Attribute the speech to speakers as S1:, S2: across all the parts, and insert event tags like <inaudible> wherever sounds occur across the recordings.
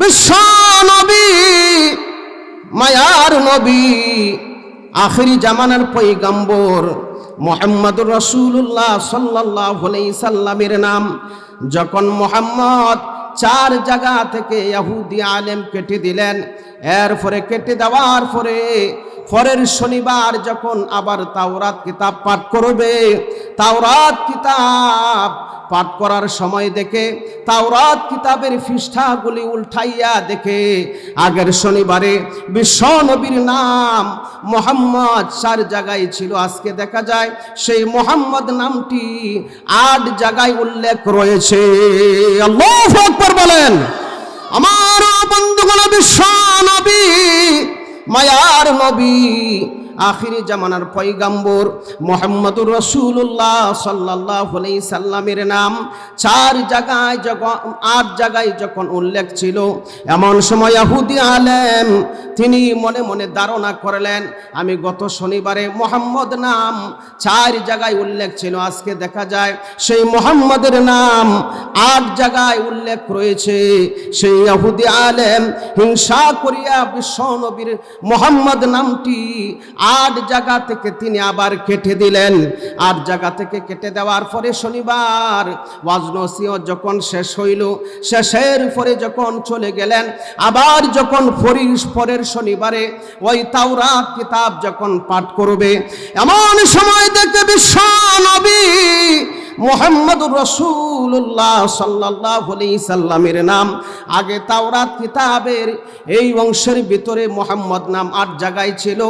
S1: বিশ্ব নবী, মায়ার নবী, আখেরি জামানার পৈগম্বর মোহাম্মদুর রসুল্লাহ সাল্লাহ সাল্লামের নাম। যখন মোহাম্মদ চার জায়গা থেকে ইয়াহুদি আলেম কেটে দিলেন, এরপরে কেটে দেওয়ার পরে পরের শনিবার যখন আবার তাওরাত কিতাব পাঠ করবে, তাওরাত কিতাব পাঠ করার সময় দেখে, তাওরাত কিতাবের পৃষ্ঠাগুলি উল্টাইয়া দেখে, আগের শনিবারে বিশ্ব নবীর নাম মোহাম্মদ চার জায়গায় ছিল, আজকে দেখা যায় সেই মোহাম্মদ নামটি আট জায়গায় উল্লেখ রয়েছে। বলেন, আমার বন্ধুগুলো বিশ্ব মায়ার নবী আখিরি জামানার পৈগাম্বর মোহাম্মদুর রসুল্লাহ সাল্লাহ সাল্লামের নাম। চার জায়গায় যখন, আট জায়গায় যখন উল্লেখ ছিল, এমন সময় আহুদি আলেম তিনি মনে মনে ধারণা করলেন, আমি গত শনিবারে মোহাম্মদ নাম চার জায়গায় উল্লেখ ছিল, আজকে দেখা যায় সেই মোহাম্মদের নাম আট জায়গায় উল্লেখ রয়েছে। সেই আহুদি আলেম হিংসা করিয়া বিশ্ব নবীর মোহাম্মদ নামটি আট জায়গা থেকে তিনি আবার কেটে দিলেন। আট জায়গা থেকে কেটে দেওয়ার পরে শনিবার ওয়াজনসিও যখন শেষ হইল, শেষের পরে যখন চলে গেলেন, আবার যখন ফরির পরের শনিবারে ওই তাওরাত কিতাব যখন পাঠ করবে, এমন সময় দেখে বিশ্ব নবী মোহাম্মদুর রসুল্লাহ সাল্লাহ সাল্লামের নাম। আগে তাওরাত কিতাবের এই অংশের ভিতরে মোহাম্মদ নাম আট জায়গায় ছিল।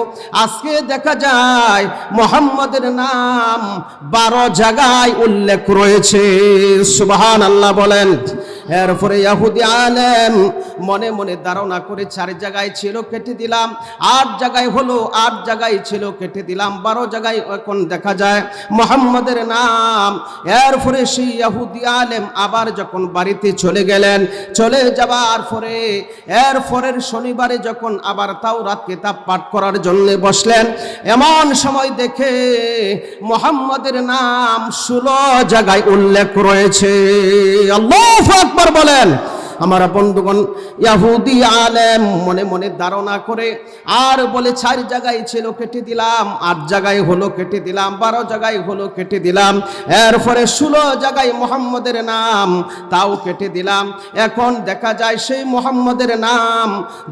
S1: আজকে দেখা যায় মোহাম্মদের নাম বারো জায়গায় উল্লেখ রয়েছে। সুবাহান আল্লাহ বলেন এরপরে ইয়াহুদি আলেম মনে মনে ধারণা করে চার জায়গায় ছিল, কেটে দিলাম। আট জায়গায় হলো, আট জায়গায় ছিল, কেটে দিলাম। বারো জায়গায় এখন দেখা যায় মোহাম্মদের নাম। এরপরে সেই ইয়াহুদি আলেম আবার যখন বাড়িতে চলে গেলেন, চলে যাবার পরে এর পরের শনিবারে যখন আবার তাও রাত কিতাব পাঠ করার জন্য বসলেন, এমন সময় দেখে মোহাম্মদের নাম ষোলো জায়গায় উল্লেখ রয়েছে। আল্লাহ আকবার বলেন আমার বন্ধুগণ, ইয়াহুদি আলেম মনে মনে ধারণা করে, আর বলে চার জায়গায় ছিল, কেটে দিলাম, আট জায়গায় হলো, কেটে দিলাম, বারো জায়গায় হলো, কেটে দিলাম, এরপরে ষোলো জায়গায় মোহাম্মদের নাম, তাও কেটে দিলাম। এখন দেখা যায়, সেই মোহাম্মদের নাম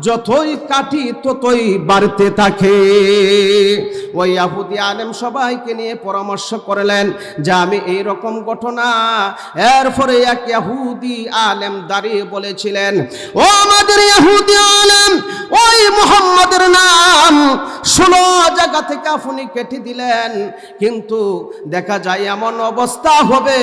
S1: যতই কাটি, ততই বাড়তে থাকে। ওই ইয়াহুদি আলেম সবাইকে নিয়ে পরামর্শ করলেন যে, আমি এই রকম ঘটনা। এরপরে এক ইয়াহুদি আলেম দাঁড়িয়ে বলেছিলেন, ও আমাদের ইহুদি আলেম, ওই মুহাম্মাদের নাম ষোলো জায়গা থেকে আপনি কেটে দিলেন। কিন্তু দেখা যায় এমন অবস্থা হবে,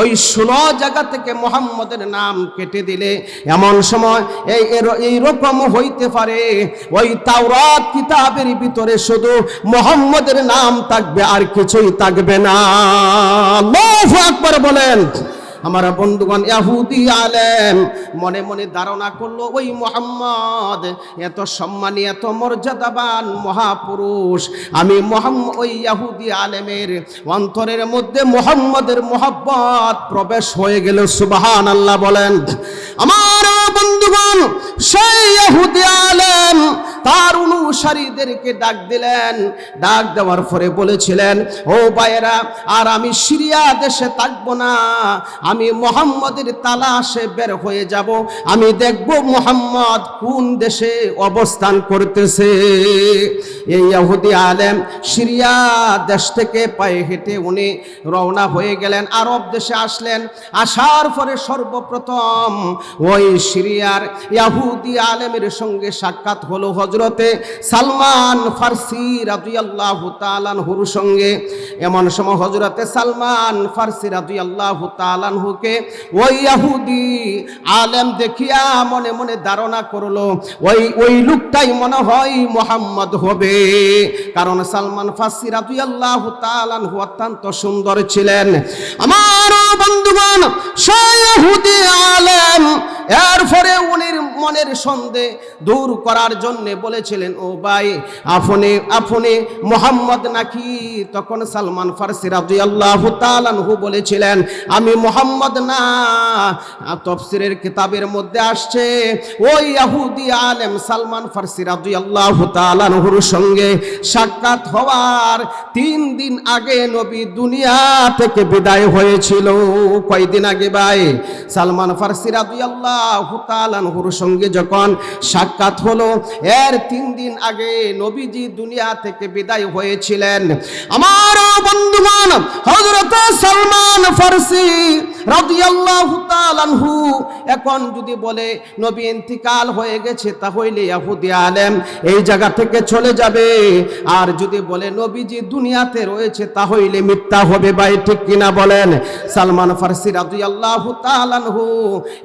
S1: ওই ষোলো জায়গা থেকে মোহাম্মদের নাম কেটে দিলে এমন সময় এই এই রকম হইতে পারে, ওই তাওরাত কিতাবের ভিতরে শুধু মোহাম্মদের নাম থাকবে আর কিছুই থাকবে না। আকবার বলেন। আমার বন্ধুগণ, ইয়াহুদি আলেম, মনে মনে ধারণা করল, ওই মোহাম্মদ এত সম্মানী, এত মর্যাদাবান মহাপুরুষ। আমি মোহাম্মদ ওই ইয়াহুদি আলেমের অন্তরের মধ্যে মোহাম্মদের মোহাব্বত প্রবেশ হয়ে গেল সুবাহান আল্লাহ বলেন। আমার বন্ধুগণ সেই ইয়াহুদি আলেম তার অনুসারীদেরকে ডাক দিলেন। ডাক দেওয়ার পরে বলেছিলেন, ও ভাইয়েরা, আর আমি সিরিয়া দেশে থাকব না। আমি মোহাম্মদের তালাশে বের হয়ে যাব। আমি দেখব মোহাম্মদ কোন দেশে অবস্থান করতেছে। এই ইহুদি আলেম সিরিয়া দেশ থেকে পায়ে হেঁটে উনি রওনা হয়ে গেলেন, আরব দেশে আসলেন। আসার পরে সর্বপ্রথম ওই সিরিয়ার ইয়াহুদি আলেমের সঙ্গে সাক্ষাৎ হলো হজরতে সালমান ফার্সি রাজুয়াল্লাহ তালানহুর সঙ্গে। এমন সময় হজরতে সালমান ফার্সি রাজুয়াল্লাহ তালানহুকে ওই ইয়াহুদি আলেম দেখিয়া মনে মনে ধারণা করল, ওই ওই লোকটাই মনে হয় মোহাম্মদ হবে। কারণ সালমান ফার্সি রাজুয়াল্লাহ তালানহু অত্যন্ত সুন্দর ছিলেন। আমার বন্ধুগণ সেই ইহুদি আলেম এরপরে উনি মনের সন্দেহ দূর করার জন্যে বলেছিলেন, ও ভাই, আপনি আপনি মোহাম্মদ নাকি? তখন সালমান ফার্সি রাদিয়াল্লাহু তাআলাহু বলেছিলেন, আমি মোহাম্মদ না। তফসিরের কিতাবের মধ্যে আসছে ওই ইহুদি আলেম, সালমান ফার্সি রাদিয়াল্লাহু তাআলাহুর সঙ্গে সাক্ষাৎ হওয়ার তিন দিন আগে নবী দুনিয়া থেকে বিদায় হয়েছিল। কয়দিন আগে ভাই? সালমান ফার্সি রাদিয়াল্লাহু তাআলাহুর সঙ্গে যখন সাক্ষাৎ হলো, এর তিন দিন আগে নবীজি দুনিয়া থেকে বিদায় হয়েছিলেন। আমার বন্ধুগণ, হযরত সালমান ফার্সি রাদিয়াল্লাহু তাআলাহু এখন যদি বলে, নবী ইন্তিকাল হয়ে গেছে, তাহলে ইহুদি আলেম এই জায়গা থেকে চলে যাবে। আর যদি বলে, নবীজি দুনিয়াতে রয়েছে, তাহলে মিথ্যা হবে ভাই, ঠিক কিনা বলেন? সালমান ফার্সি রাদিয়াল্লাহু তাআলাহু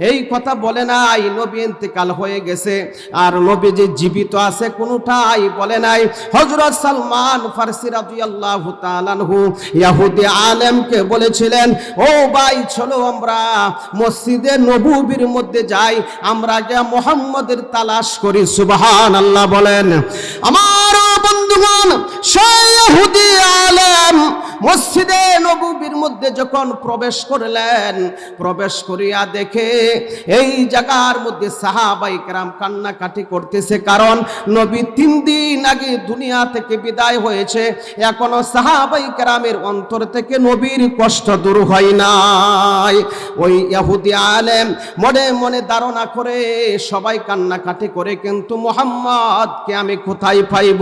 S1: এই কথা বলে নাই। নবী ইন্তেকাল হয়ে গেছে। আর নবী যে জীবিত আছে কোনটাই বলে নাই। হযরত সালমান ফার্সি রাদিয়াল্লাহু তাআলাহু ইহুদি আলেমকে বলেছিলেন, ও ভাই, চলো আমরা মসজিদে নবুবির মধ্যে যাই। আমরা গিয়ে মোহাম্মদের তালাশ করি। সুবহানাল্লাহ বলেন। আমার বন্ধুগণ সেই ইহুদি আলেম মসজিদে নবুবির মধ্যে যখন প্রবেশ করলেন, প্রবেশ করিয়া দেখে এই জায়গার মধ্যে সাহাবাই করতেছে। কারণ নবী তিন দিন আগে দুনিয়া থেকে বিদায় হয়েছে। এখনও সাহাবাই অন্তর থেকে নবীর কষ্ট দূর হয় নাই। ওই ইহুদি আলেম মনে মনে ধারণা করে সবাই কান্নাকাটি করে, কিন্তু মোহাম্মদকে আমি কোথায় পাইব?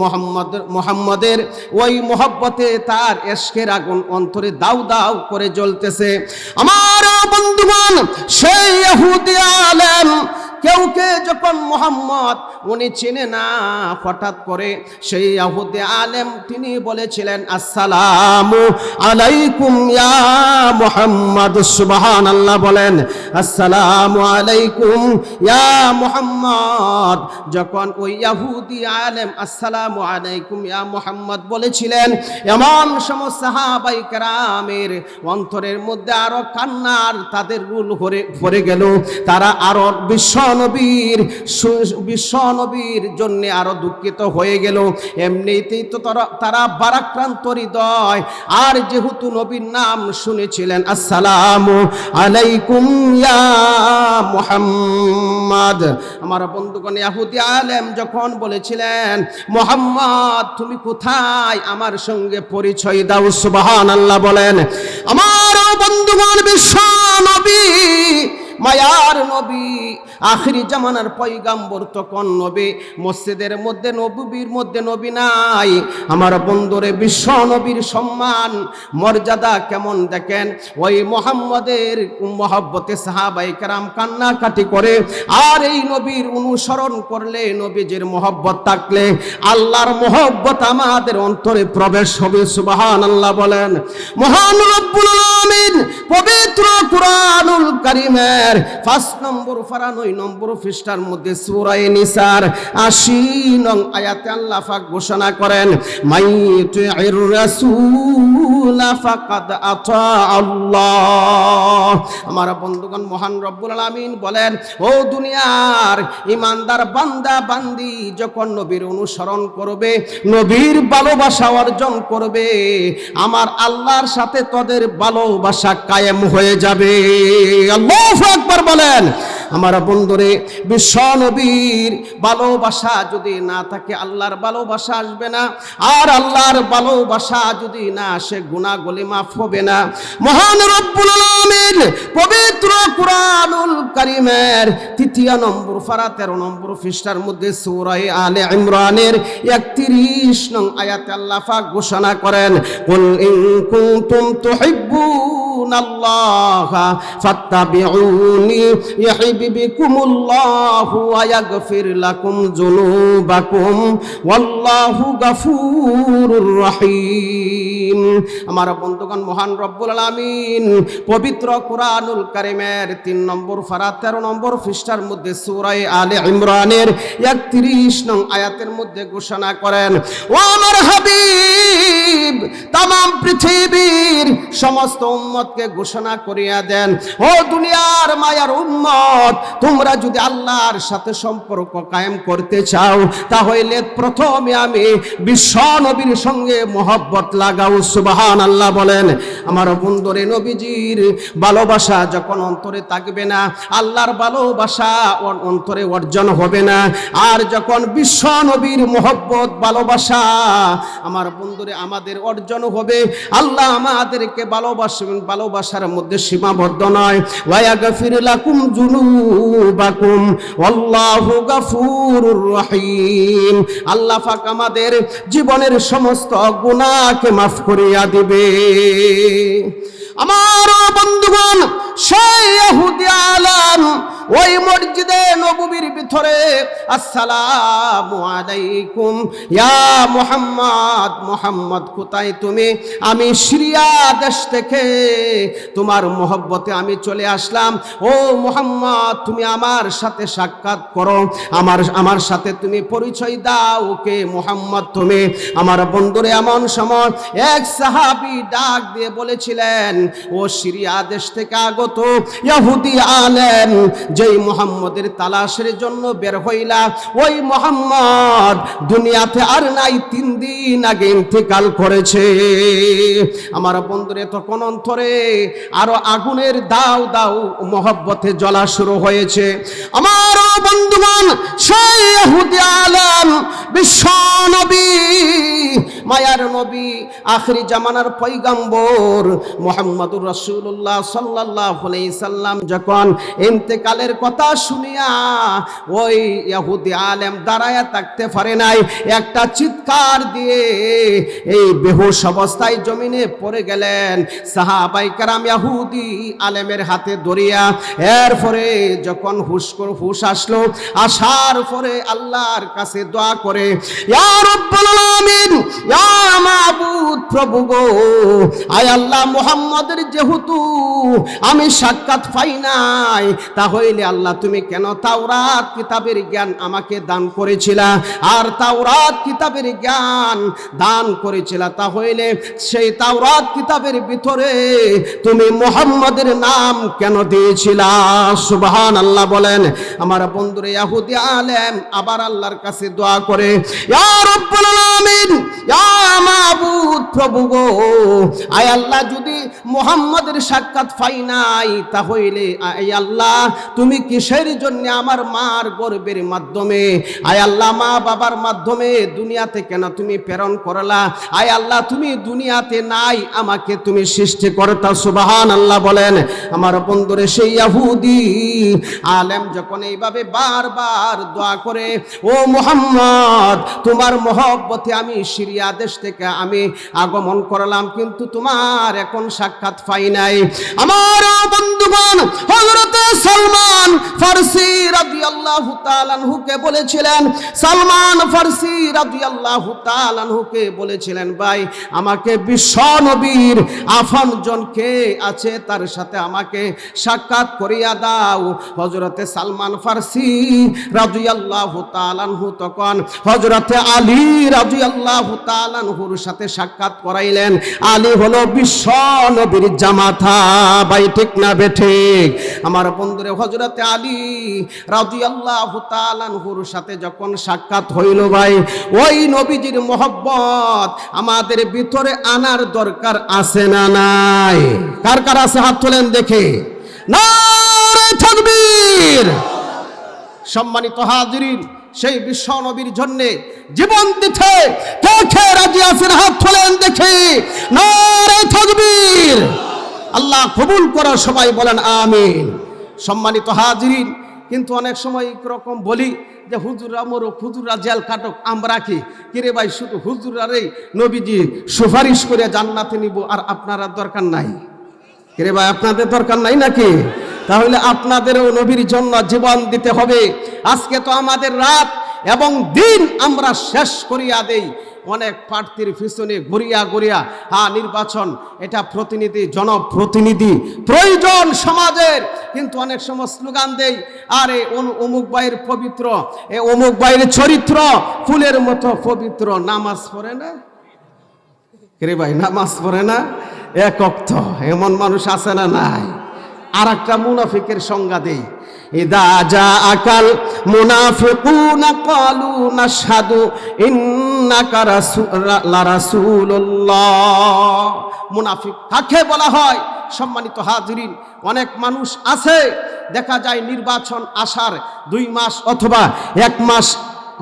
S1: মোহাম্মদ মোহাম্মদের ওই মোহব্বতে তার এশকের আগুন অন্তরে দাউ দাউ করে জ্বলতেছে। আমার বন্ধুগণ, সেই আলেম, কেউ কে যখন মোহাম্মদ উনি চিনে না। হঠাৎ করে সেই আহুদে আলেম তিনি বলেছিলেন, আসসালামু আলাইকুম ইয়া মোহাম্মদ। সুবহান আল্লাহ বলেন, আসসালামু আলাইকুম ইয়া মোহাম্মদ। যখন ওই ইয়াহুদি আলেম, আসসালামু আলাইকুম ইয়া মোহাম্মদ, বলেছিলেন, এমন সমস্ত সাহাবাই কেরামের অন্তরের মধ্যে আরও কান্নার তাদের রুল ভরে ভরে গেল। তারা আরও বিশ্ব নবীর বিশ্ব নবীর জন্য আরও দুঃখিত হয়ে গেল। এমনিতেই তো তারা- বারাক্রান্ত হৃদয়। আর যেহেতু নবীর নাম শুনেছিলেন, আসসালামু আলাইকুম ইয়া মুহাম্মদ। আমার বন্ধুগণ ইহুদি আলেম যখন বলেছিলেন, মোহাম্মদ, তুমি কোথায়? আমার সঙ্গে পরিচয় দাও। সুবহানাল্লাহ বলেন, আমার বন্ধুগণ, বিশ্ব নবী মায়ার নবী, আখরি জামানার পৈগাম্বর তখন নবী, মসজিদের মধ্যে নবীর মধ্যে নবী নাই। আমার বন্ধুরে বিশ্ব নবীর সম্মান, মর্যাদা কেমন দেখেন? ওই মোহাম্মদের মহব্বতে সাহাবাই কারাম কান্নাকাটি করে, আর এই নবীর অনুসরণ করলে নবীজির মহব্বত থাকলে আল্লাহর মহব্বত আমাদের অন্তরে প্রবেশ হবে সুবাহান আল্লাহ বলেন। মহান রব্বুল পবিত্র কুরআনুল কারীমের পাঁচ নম্বর ফারা নয় নম্বর পৃষ্ঠার মধ্যে সুরায় নিসার 80 নং আয়াতে আল্লাহ ঘোষণা করেন মাই রাসূল আল্লাহ। আমার বন্ধুগণ মহান রব্বুল আলামিন বলেন, ও দুনিয়ার ইমানদার বান্দা, বান্দি যখন নবীর অনুসরণ করবে, নবীর ভালোবাসা অর্জন করবে, আমার আল্লাহর সাথে তোদের ভালোবাসা কায়েম হয়ে যাবে। আল্লাহু আকবার বলেন। আমার বন্ধুরে, বিশ্ব নবীর ভালোবাসা যদি না থাকে, আল্লাহর ভালোবাসা আসবে না। আর আল্লাহর ভালোবাসা যদি না আসে গুণাগুলি মাফ হবে না। মহান রব্বুল আলামিন পবিত্র কুরআনুল কারীমের তৃতীয় নম্বর ফারা, তেরো নম্বর পৃষ্ঠার মধ্যে সূরায়ে আলে ইমরানের 31 নং আয়াতে আল্লাহ পাক ঘোষণা করেন, কুল ইন কুনতুম তুহিব্বুনাল্লাহা ফাত্তাবিউনি আমার বন্ধুগণ, মহান রব্বুল পবিত্র কুরআনুল নম্বর ফারা পারা তেরো নম্বর পৃষ্ঠার মধ্যে আলে ইমরানের একত্রিশ নং আয়াতের মধ্যে ঘোষণা করেন, ও আমার হাবিব তাম পৃথিবীর সমস্ত উম্মতকে ঘোষণা করিয়া দেন, ও দুনিয়ার মায়ার উম্মত তোমরা যদি আল্লাহর সাথে সম্পর্ক কায়েম করতে চাও, তাহলে প্রথমে আমি বিশ্ব নবীর সঙ্গে মহব্বত লাগাও সুবাহান আল্লাহ বলেন। আমার বন্ধুরে নবীজির ভালোবাসা যখন অন্তরে থাকবে না, আল্লাহর ভালোবাসা অন্তরে অর্জন হবে না। আর যখন বিশ্ব নবীর মহব্বত, ভালোবাসা আমার বন্ধুরে আমাদের অর্জন হবে, আল্লাহ আমাদেরকে ভালোবাসবেন, ভালোবাসার মধ্যে সীমাবদ্ধ নয়। ওয়ায়াগফির লাকুম জুনুবাকুম আল্লাহু আল্লাহ পাক আমাদের জীবনের সমস্ত গুনাহকে মাফ করিয়া দিবে। আমার বন্ধুগণ, সেই ইহুদি আলম ওই মসজিদে নববীর ভিতরে, আসসালামু আলাইকুম। ইয়া মুহাম্মদ মুহাম্মদ কোথায় তুমি? আমি সিরিয়া দেশ থেকে তোমার মহব্বতে আমি চলে আসলাম। ও মুহাম্মদ, তুমি আমার সাথে সাক্ষাৎ করো। আমার আমার সাথে তুমি পরিচয় দাও কে মুহাম্মদ তুমি? আমার বন্ধুরে এমন সময় এক সাহাবি ডাক দিয়ে বলেছিলেন ও সিরিয়া দেশ থেকে আগত ইহুদি আলেম, যেই মোহাম্মদের তালাশের জন্য বের হইলা, ওই মোহাম্মদ দুনিয়াতে আর নাই, তিন দিন আগে ইন্তেকাল করেছে। আমার বন্ধুরে, তখন অন্তরে আরও আগুনের দাও দাও মহব্বতে জ্বলা শুরু হয়েছে। আমার বন্ধুগণ, সেই আলেম, বিশ্ব নবী মায়ার নবী, আখরি জামানার পৈগম্বর মোহাম্মদুর রসুল্লাহ সাল্লাহ সাল্লাম যখন ইন্তেকালের কথা শুনিয়া ওই ইহুদি আলেম দাঁড়ায় থাকতে পারে নাই, একটা চিৎকার দিয়ে এই বেহুশ অবস্থায় জমিনে পড়ে গেলেন। সাহাবাই কারাম ইয়াহুদি আলেমের হাতে ধরিয়া এরপরে যখন হুশ হুশ আসলো, আসার পরে আল্লাহর কাছে দোয়া করে, ইয়া রব্বুল আলামিন, ইয়া মাবুদ প্রভু গো। আয় আল্লাহ মুহাম্মদের যেহেতু আমি সাক্ষাৎ পাই নাই, তাহলে আল্লাহ তুমি কেন তাওরাত কিতাবের জ্ঞান আমাকে দান আর তাওরাত কিতাবের জ্ঞান দান সেই তাওরাত কিতাবের ভিতরে তুমি মুহাম্মদের নাম কেন দিয়েছিলা? সুবহান আল্লাহ বলেন। আমার বন্ধুরে, ইয়াহুদি আলেম আবার আল্লাহর কাছে দোয়া করে, ইয়া রব্বুল আলামিন, ইয়া মাবুদ প্রভু গো। আয় আল্লাহ, যদি মুহাম্মদের সাক্ষাৎ পাই নাই তাহলে আয় আল্লাহ, তুমি কিসের জন্য আমার মার গর্বের মাধ্যমে, আয় আল্লাহ, মা বাবার মাধ্যমে দুনিয়াতে কেন তুমি প্রেরণ করলা? আয় আল্লাহ, তুমি দুনিয়াতে নাই, আমাকে তুমি সৃষ্টি করতা সুবাহান আল্লাহ বলেন। আমার বন্ধুরে সেই ইয়াহুদি আলেম যখন এইভাবে বারবার দোয়া করে, ও মোহাম্মদ, তোমার মহব্বতে আমি সিরিয়া দেশ থেকে আমি আগমন করলাম, কিন্তু তোমার এখন সাক্ষাৎ পাই নাই। আমার বন্ধুগণ, হযরতে সালমান ফারসি রাদিয়াল্লাহু তাআলা আনহুকে বলেছিলেন, সালমান ফারসি রাদিয়াল্লাহু তাআলা আনহুকে বলেছিলেন, ভাই, আমাকে বিশ্ব নবীর আফনজন কে আছে তার সাথে আমাকে সাক্ষাৎ করিয়া দাও? হযরতে সালমান ফারসি রাদিয়াল্লাহু তাআলা আনহু তখন হযরতে আলী রাদিয়াল্লাহু তাআলা আনহুর সাথে সাক্ষাৎ করাইলেন। আলী হলো বিশ্ব নবীর জামাতা। ভাই, ঠিক না বেঠিক আমার বন্ধুরে হজরতে আলী রাদিয়াল্লাহু তাআলা আনহুর সাথে যখন সাক্ষাৎ হইল ভাই, ওই নবীজির মোহব্বত আমাদের ভিতরে আনার দরকার আছে না নাই? কার কার আছে? হাত তোলেন দেখে। তাকবীর! সম্মানিত হাজিরিন সেই বিশ্ব নবীর জন্যে জীবন দিতে কে রাজি আছেন, হাত তোলেন দেখে। আল্লাহ কবুল করার সবাই বলেন, আমিন। সম্মানিত হাজিরিন, কিন্তু অনেক সময় রকম বলি যে হুজুরা মরুক হুজুরা জেল কাটক আমরা কি? কিরে ভাই, শুধু হুজুরারই নবীজি সুপারিশ করে জান্নাতে নিব, আর আপনারা দরকার নাই। কিরে ভাই, আপনাদের দরকার নাই নাকি? তাহলে আপনাদেরও নবীর জন্য জীবন দিতে হবে। আজকে তো আমাদের রাত এবং দিন আমরা শেষ করিয়া দেই। অনেক প্রার্থীর পিছনে গড়িয়া গড়িয়া হ্যাঁ নির্বাচন, এটা প্রতিনিধি, জনপ্রতিনিধি, প্রয়োজন সমাজের। কিন্তু অনেক সময় স্লোগান দেই, আরে অমুক বাইয়ের পবিত্র, এ অমুক বাইয়ের চরিত্র, ফুলের মতো পবিত্র। নামাজ পড়ে না? রে ভাই, নামাজ পড়ে না? এক অক্ত, এমন মানুষ আছে না নাই? আর একটা মুনাফিকের সংজ্ঞা দেই। ইদা যা আকাল মুনাফিকুনা ক্বালু নাশহাদু ইন্নাকা রাসূল রাসূলুল্লাহ। মুনাফিক কাকে বলা হয়? সম্মানিত হাজিরিন, অনেক মানুষ আছে, দেখা যায় নির্বাচন আসার দুই মাস অথবা এক মাস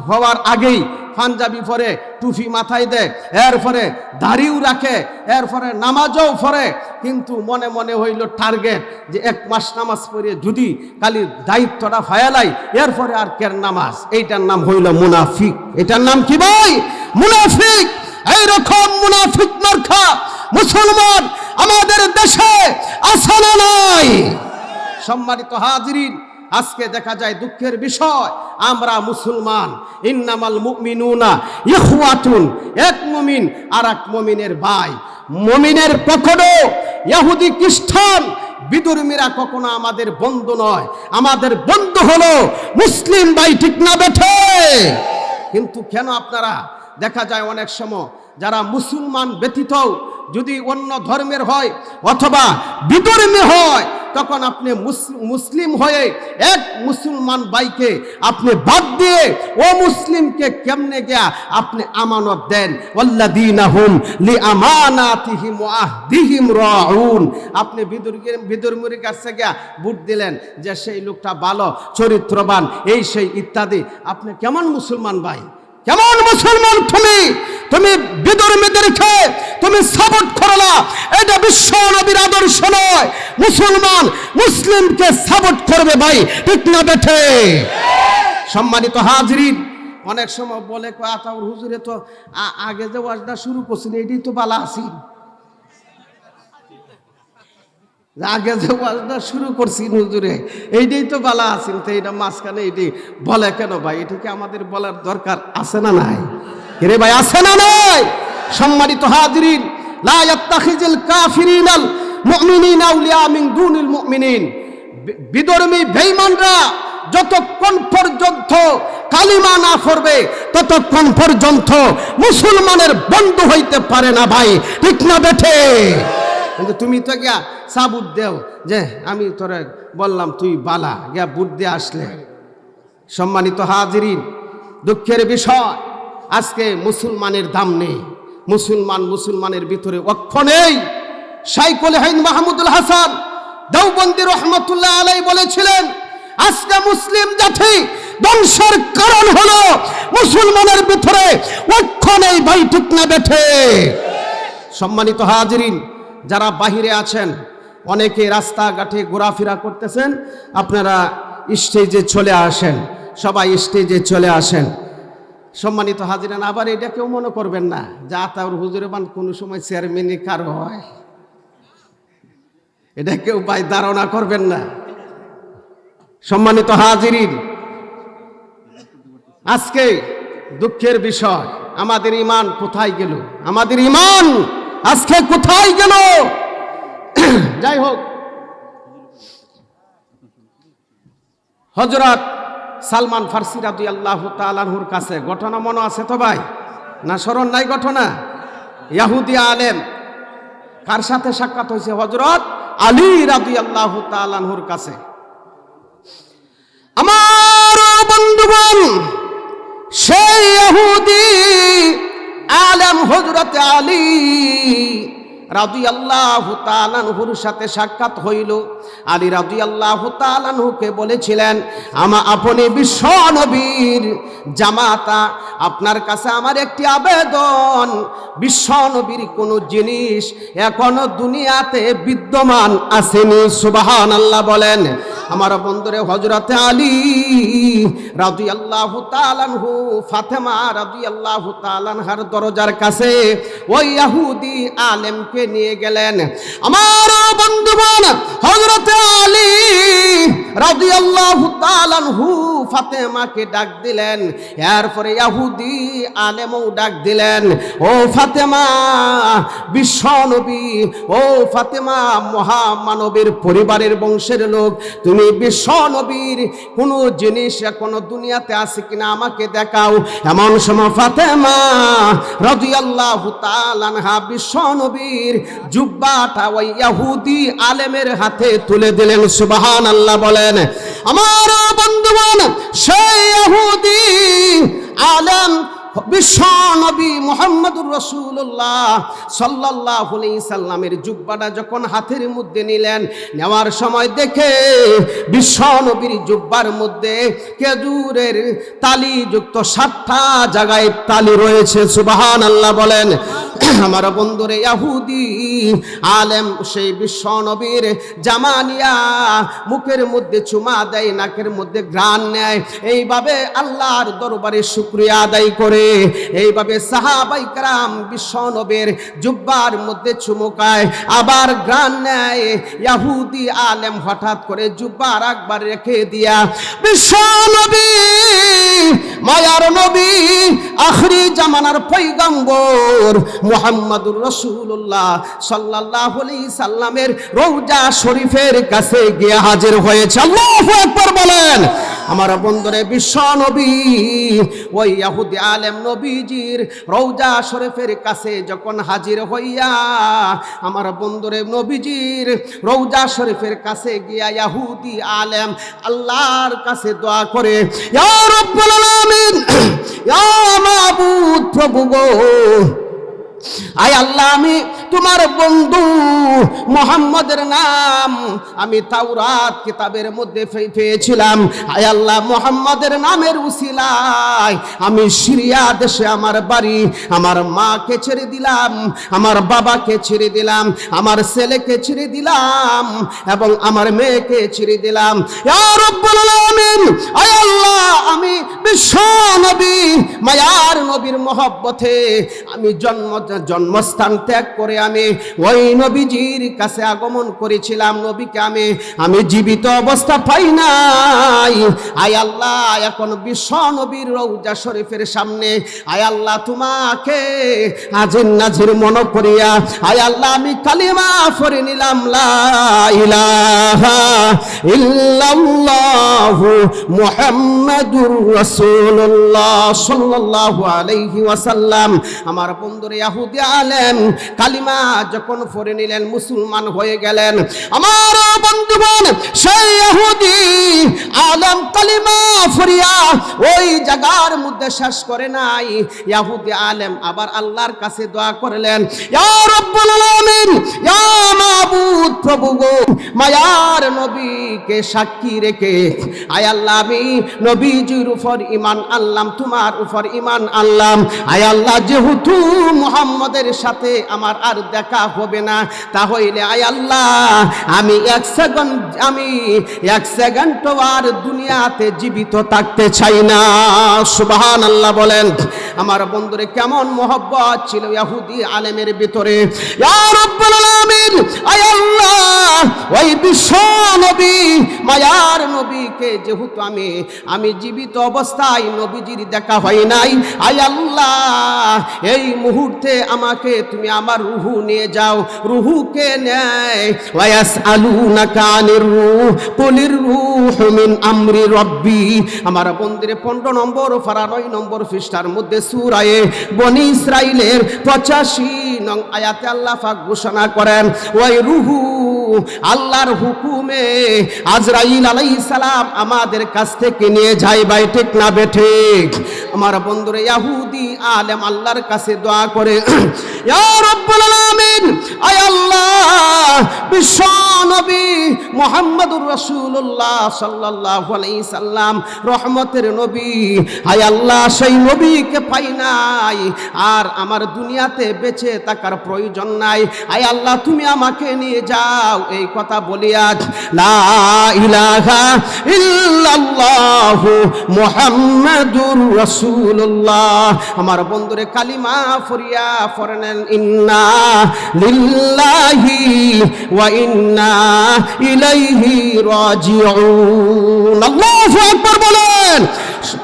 S1: হওয়ার আগেই পাঞ্জাবি পরে টুফি মাথায় দেয়, এরপরে দাড়িও রাখে, এরপরে নামাজও পড়ে। কিন্তু মনে মনে হইল টার্গেট যে এক মাস নামাজ পড়ে যদি খালি দায়িত্বটা ফায়ালাই, এরপরে আর কের নামাজ? এইটার নাম হইল মুনাফিক। এটার নাম কি ভাই? মুনাফিক! এইরকম মুনাফিক মার্খা, মুসলমান আমাদের দেশে না নাই। সম্মানিত হাজিরিন আজকে দেখা যায় দুঃখের বিষয়। আমরা মুসলমান, ইন্নামাল মুমিনুনা ইখওয়াতুন, এক মুমিন আর এক মুমিনের ভাই। মুমিনের কখনো ইহুদি খ্রিস্টান, বিদুর্মীরা কখনো আমাদের বন্ধু নয়। আমাদের বন্ধু হলো মুসলিম ভাই ঠিক না বেঠে। কিন্তু কেন আপনারা, দেখা যায় অনেক সময় যারা মুসলমান ব্যতীত, যদি অন্য ধর্মের হয় অথবা বিধর্মী হয়, তখন আপনি মুস- মুসলিম হয়ে এক মুসলমান বাইকে আপনি বাদ দিয়ে ও মুসলিমকে কেমনে গিয়া আপনি আমানত দেন? রাউন। আপনি বিদুর্গের বিদুর্মুর কাছে গিয়া বুট দিলেন যে, সেই লোকটা ভালো, চরিত্রবান, এই, সেই, ইত্যাদি। আপনি কেমন মুসলমান ভাই? কেমন মুসলমান তুমি তুমি বিধর্মীদেরকে তুমি সাপোর্ট করো না। এটা বিশ্ব নবীর আদর্শ নয়। মুসলমান মুসলিমকে সাপোর্ট করবে ভাই, ঠিক না বেঠে? সম্মানিত হাজরিন, অনেক সময় বলে আতাউর হুজুরে তো আগে যে ওয়াজটা শুরু করছেন, এটাই তো বালা আসিন আগে যে ওয়াজটা শুরু করছি নজুরে, এইটাই তো বালা আছেন তো এইটা মাঝখানে এটি বলে কেন ভাই? এটাকে আমাদের বলার দরকার আছে না নাই? রে ভাই, আছে না নাই? সম্মানিত হাজিরিন, লা ইয়াত্তাখিজুল কাফিরিনাল মুমিনিনা আউলিয়া মিন দুনিল মুমিনিন। বিধর্মী বেঈমানরা যতক্ষণ পর্যন্ত কালিমা না পড়বে, ততক্ষণ পর্যন্ত মুসলমানের বন্ধু হইতে পারে না ভাই। ঠিক না বেঠে? কিন্তু তুমি তো গিয়া সাবুত দেও, যে আমি তোরে বললাম তুই বালা, গিয়া বুট দিয়ে আসলে। সম্মানিত হাজিরিন, দুঃখের বিষয়, আজকে মুসলমানের দাম নেই। মুসলমান মুসলমানের ভিতরে অক্ষ নেই। সাইকুল হাইন মাহমুদুল হাসান দেওবন্দি রহমতুল্লাহ আলাই বলেছিলেন, আজকে মুসলিম জাতি ধ্বংসের কারণ হলো মুসলমানের ভিতরে অক্ষ নেই ভাই, ঠিক না বেঠে? সম্মানিত হাজিরিন যারা বাহিরে আছেন, অনেকে রাস্তাঘাটে ঘোরাফেরা করতেছেন, আপনারা স্টেজে চলে আসেন, সবাই স্টেজে চলে আসেন। সম্মানিত হাজিরান আবার এটা কেউ মনে করবেন না, যে আতাউর হুজুরে বান কোনো সময় চেয়ারম্যানই কারও হয়। এটা কেউ ভাই ধারণা করবেন না। সম্মানিত হাজিরিন, আজকে দুঃখের বিষয়, আমাদের ইমান কোথায় গেল? আমাদের ইমান আজকে কোথায় গেল? যাই হোক। হজরত সালমান ফার্সি রাদু আল্লাহ তালাহুর কাছে, ঘটনা মনে আছে তো ভাই? না স্মরণ নাই ঘটনা? ইয়াহুদি আলেম কার সাথে সাক্ষাৎ হয়েছে? হজরত আলী রাদু আল্লাহ তালাহুর কাছে। আমার হজরত আলী রাজু আল্লাহ তালানহুর সাথে সাক্ষাৎ হইল। আলী রাজু আল্লাহ তালানহুকে বলেছিলেন, আমা আপনি বিশ্ব নবীর জামাতা, আপনার কাছে আমার একটি আবেদন। বিশ্ব নবীর কোনো জিনিস এখনও দুনিয়াতে বিদ্যমান আসেনি। সুবাহান আল্লাহ বলেন। আমার বন্ধুরে হজরতে আলী রাজু আল্লাহ তালানহু ফাতেমা রাজু আল্লাহ তালানহার দরজার কাছে ওই ইয়াহুদি আলেমকে নিয়ে গেলেন। আমার বন্ধুগণ হজরতে আলী রাদিয়াল্লাহু ফাতেমাকে ডাক দিলেন। এরপরে ইহুদি আলেমও ডাক দিলেন, ও ফাতেমা ও ফাতেমা পরিবারের বংশের লোক, তুমি বিশ্ব নবীর কোন জিনিস কোন দুনিয়াতে আছে কিনা আমাকে দেখাও। এমন সময় ফাতেমা রাদিয়াল্লাহু বিশ্ব নবীর জুব্বাটা ওই ইহুদি আলেমের হাতে তুলে দিলেন, সুবহানাল্লাহ বলেন, আমার বন্ধুগণ, সেই আলেম, বিশ্ব মোহাম্মদুর রসুল্লাহ সাল্লাহ সাল্লামের জুব্বাটা যখন হাতের মধ্যে নিলেন, নেওয়ার সময় দেখে বিশ্ব নবীর জুব্বার মধ্যে খেজুরের তালিযুক্ত সাতটা জায়গায় তালি রয়েছে সুবাহান আল্লাহ বলেন। <clears throat> আমার বন্ধুরে ইয়াহুদি, আলেম, সেই বিশ্ব নবীর জামানিয়া, মুখের মধ্যে চুমা দেয়, নাকের মধ্যে ঘ্রাণ নেয়। এইভাবে আল্লাহর দরবারে শুক্রিয়া আদায় করে। এইভাবে সাহাবাই কারাম বিশ্ব নবীর জুব্বার মধ্যে চুমুকায় আবার ঘ্রাণ নেয়। ইয়াহুদি, আলেম হঠাৎ করে জুব্বার একবার রেখে দিয়া, বিশ্ব নবী, মায়ার নবী, আখরি জামানার পৈগম্বর মুহাম্মাদুর রসুল্লাহ সাল্লাহ সাল্লামের রৌজা শরীফের কাছে গিয়ে হাজির হয়েছে। আল্লাহ একবার বলেন, আমার বন্ধুরে বিশ্ব নবী ওই ইয়াহুদি আলেম নবীজির রৌজা শরীফের কাছে যখন হাজির হইয়া, আমার বন্ধুরে নবীজির রৌজা শরীফের কাছে গিয়া ইয়াহুদি আলেম আল্লাহর কাছে দোয়া করে, ইয়া রব্বুল আলামিন, ইয়া মাবুদ প্রভু গো আয় আল্লাহ আমি তোমার বন্ধু মোহাম্মদের নাম আমি তাওরাত কিতাবের মধ্যে পেয়েছিলাম। আয় আল্লাহ, মোহাম্মদের নামের উসিলায় আমি সিরিয়া দেশে আমার বাড়ি, আমার মাকে ছেড়ে দিলাম, আমার বাবাকে ছেড়ে দিলাম, আমার ছেলেকে ছেড়ে দিলাম এবং আমার মেয়েকে ছেড়ে দিলাম। আয় আল্লাহ, আমি বিশ্ব নবী, মায়ার নবীর মহব্বতে আমি জন্ম, জন্মস্থান ত্যাগ করে আমি ওই নবীজির কাছে আগমন করেছিলাম। নবীকে আমি আমি জীবিত অবস্থা পাই নাই। আয় আল্লাহ, এখন বিশ্ব নবীর রৌজা শরীফের সামনে। আয় আল্লাহ, তোমাকে আজির নাজির মনে করিয়া, আয় আল্লাহ, আমি কালিমা পড়ে নিলাম। ইল্লাল্লাহু মুহাম্মাদুর রাসূলুল্লাহ সাল্লাল্লাহু আলাইহি ওয়াসাল্লাম। আমার বন্ধুরে ইহুদি আলেম, কালিমা যখন পড়ে নিলেন, মুসলমান হয়ে গেলেন। আমার বন্ধুগণ, সেই ইহুদি আলেম কালিমা ফরিয়া ওই জায়গার মধ্যে শেষ করে নাই। ইহুদি আলেম আবার আল্লাহর কাছে দোয়া করলেন, ইয়া রব্বুল আলামিন, ইয়া মাবুদ প্রভু গো, মায়ার নবীকে সাক্ষী রেখে, আয় আল্লাহ আমি নবীজির উপর ইমান আনলাম, তোমার উপর ইমান আনলাম। আয় আল্লাহ, যেহেতু মুহাম্মদের সাথে আমার আর দেখা হবে না। তাহলে আয় আল্লাহ, আমি এক সেকেন্ড, আমি এক সেকেন্ড আর দুনিয়াতে জীবিত থাকতে চাই না। সুবহান আল্লাহ বলেন। আমার বন্ধুরে কেমন মোহব্বত ছিল ইয়াহুদি আলেমের ভিতরে? ওই বিশ্ব নবী, মায়ার নবীকে যেহেতু আমি আমি জীবিত অবস্থায় নবীজির দেখা হয় নাই, আয় আল্লাহ, এই মুহূর্তে আমাকে তুমি আমার রুহু নিয়ে যাও, রুহুকে নেয়। ওয়াস আলু নাকানির রুহ, কুলির মিন আমরি রব্বি। আমার বন্দিরে পনেরো নম্বর ফারা নয় নম্বর পৃষ্ঠার মধ্যে সুরায়ে বনি ইসরাইলের পঁচাশি নং আয়াতে আল্লাহ পাক ঘোষণা করেন ওই রুহু আল্লাহর হুকুমে আজরাইল আলাই সালাম আমাদের কাছ থেকে নিয়ে যাই ভাই, ঠিক না বেঠিক আমার বন্ধুরে, ইয়াহুদি আলেম আল্লাহর কাছে দোয়া করে রহমতের নবী, আয় আল্লাহ, সেই নবীকে পাই নাই। আর আমার দুনিয়াতে বেঁচে থাকার প্রয়োজন নাই। আয় আল্লাহ, তুমি আমাকে নিয়ে যাও। এই কথা বলি আজ মুহাম্মাদুর আমার বন্ধুরে কালিমা ফরিয়া ফরেনেন ইন্না লিল্লাহি ওয়া ইন্না ইলাইহি রাজিউন। আল্লাহু আকবার বলেন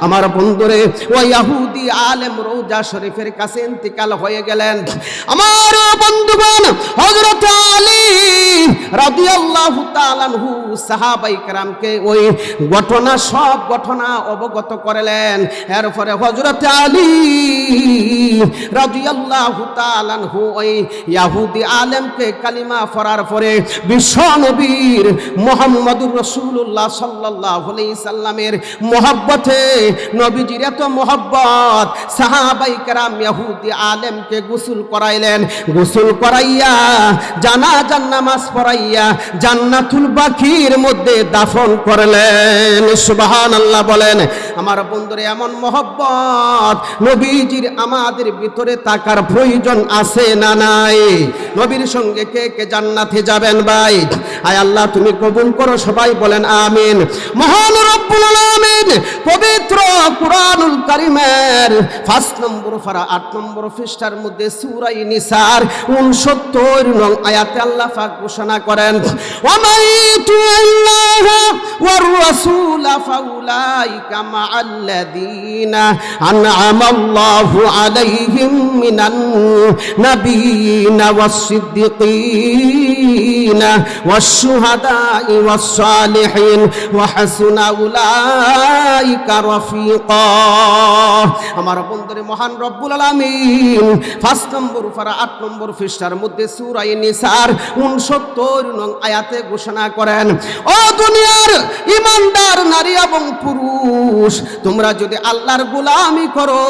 S1: আমার বন্ধুরে, ও ইয়াহুদি আলেম রৌজা শরীফের কাছে ইন্তিকাল হয়ে গেলেন। আমার বন্ধুগণ, হযরত আলী রাদিয়াল্লাহু তাআলা আনহু সাহাবাই کرامকে ওই ঘটনা, সব ঘটনা অবগত করলেন। এরপরে হযরত আলী রাদিয়াল্লাহু তাআলা আনহু ওই ইহুদি আলেমকে কালিমা পড়ার পরে বিশ্ব নবীর মুহাম্মদুর রাসূলুল্লাহ সাল্লাল্লাহু আলাইহি সাল্লামের মহব্বতে নবীজির এত মহব্বত। সাহাবাই কেরাম আলেমকে গোসল করাইলেন। গোসল করাইয়া, জানাজার নামাজ পড়াইয়া জান্নাতুল বাকির মধ্যে দাফন করলেন। সুবহানাল্লাহ বলেন, আমার বন্ধুরে, এমন মহব্বত নবীজির আমাদের ভিতরে তাকার প্রয়োজন আছে না নাই? নবীর সঙ্গে কে কে জান্নাতে যাবেন ভাই? আয় আল্লাহ, তুমি কবুল করো সবাই বলেন, আমিন। মহান রব্বুল আলামিন পবিত্র কুরআনুল কারীমের পাঁচ নম্বর ফারা আট নম্বর পৃষ্ঠার মধ্যে সূরাই নিসার 69 নং আয়াতে আল্লাহ পাক ঘোষণা করেন ওয়ামাই তুআল্লাহ ওয়ার রাসূল ফাউলাইকা মাআল্লাযীনা আন'আমাল্লাহু আলাইহিম মিনান নাবিয়িনা ওয়াস-সিদ্দিকিনা ওয়াশ-শুহাদা'i ওয়াস-সালিহিন ওয়া হাসুনা উলাইকা রফিকা। আমার বন্ধুরে মহান রব্বুল আলামিন পাঁচ নম্বর পারা আট নম্বর পৃষ্ঠার মধ্যে সূরা নিসার 69 নং আয়াতে ঘোষণা করেন, ও দুনিয়ার ইমানদার নারী এবং পুরুষ, তোমরা যদি আল্লাহর গোলামি করো,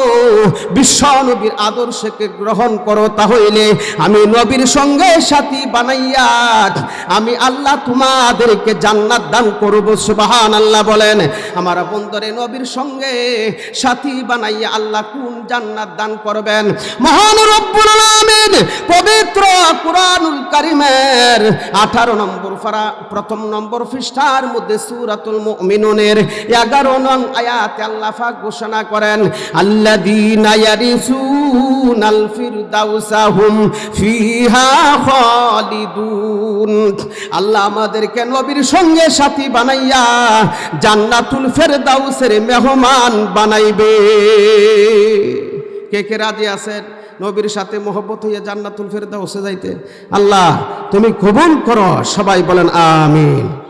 S1: বিশ্ব নবীর আদর্শকে গ্রহণ করো, তাহলে আমি নবীর সঙ্গে সাথী বানাইয়া, আমি আল্লাহ তোমাদেরকে জান্নাত দান করব। সুবহান আল্লাহ বলেন। আমার বন্ধরে নবীর সঙ্গে সাথী বানাইয়া আল্লাহ কোন জান্নাত দান করবেন? মহান রব্বুল আলামিন পবিত্র কুরআনুল কারীমের 18 নম্বর ফারা, প্রথম নম্বর পৃষ্ঠার মধ্যে সূরাতুল মুমিনুনের 11 নং আয়াতে আল্লাহ পাক ঘোষণা করেন, আল্লাযীনা ইয়ারিসুনাল ফিরদাউসা হুম ফিহা খালিদুন। আল্লাহ আমাদেরকে নবীর সঙ্গে সাথী বানাইয়া জান্নাতুল ফেরদাউসের মেহমান বানাইবে। কে কে রাজি আছেন? নবীর সাথে মোহব্বত হইয়া জান্নাতুল ফেরদাউসে যাইতে। আল্লাহ, তুমি কবুল করো। সবাই বলেন, আমিন।